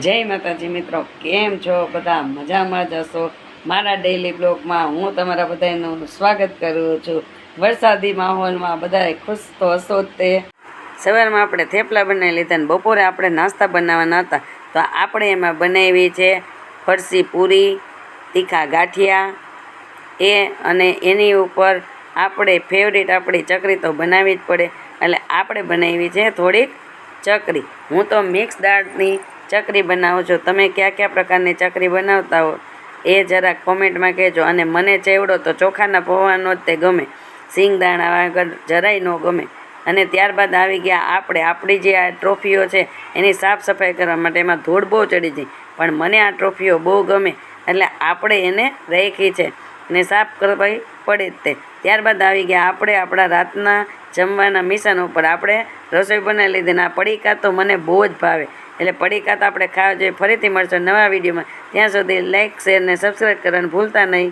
જય માતાજી મિત્રો, કેમ છો? બધા મજામાં જ હશો? મારા ડેઈલી બ્લોગમાં હું તમારા બધાનું સ્વાગત કરું છું. વરસાદી માહોલમાં બધા ખુશ તો હશો જ તે. સવારમાં આપણે થેપલા બનાવી લીધા ને બપોરે આપણે નાસ્તા બનાવવાના હતા. તો આપણે એમાં બનાવી છે ફરસી પૂરી, તીખા ગાંઠિયા, એ અને એની ઉપર આપણે ફેવરેટ આપણી ચકરી તો બનાવવી જ પડે. એટલે આપણે બનાવી છે થોડીક ચકરી. હું તો મિક્સ દાળની ચકરી બનાવો છો? તમે કયા કયા પ્રકારની ચકરી બનાવતા હો? એ જરાક કોમેન્ટમાં કહેજો. અને મને ચેવડો તો ચોખાના પૌવાનો જ તે ગમે. સિંગ દાણા જરાય ન ગમે. અને ત્યારબાદ આવી ગયા આપણે. આપણી જે આ ટ્રોફીઓ છે, એની સાફ સફાઈ કરવા માટે એમાં ધૂળ બહુ ચડી જાય પણ મને આ ટ્રોફીઓ બહુ ગમે. એટલે આપણે એને રાખી છે. ને સાફ કરવી પડે જ તે. ત્યારબાદ આવી ગયા આપણે આપણા રાતના જમવાના મિશન ઉપર. આપણે રસોઈ બનાવી લીધી ને આ પડીકા તો મને બહુ જ ભાવે. એટલે પડીકા તો આપણે ખાવા જોઈએ. ફરીથી મળશે નવા વિડીયોમાં. ત્યાં સુધી લાઇક શેર ને સબસ્ક્રાઈબ કરવાનું ભૂલતા નહીં.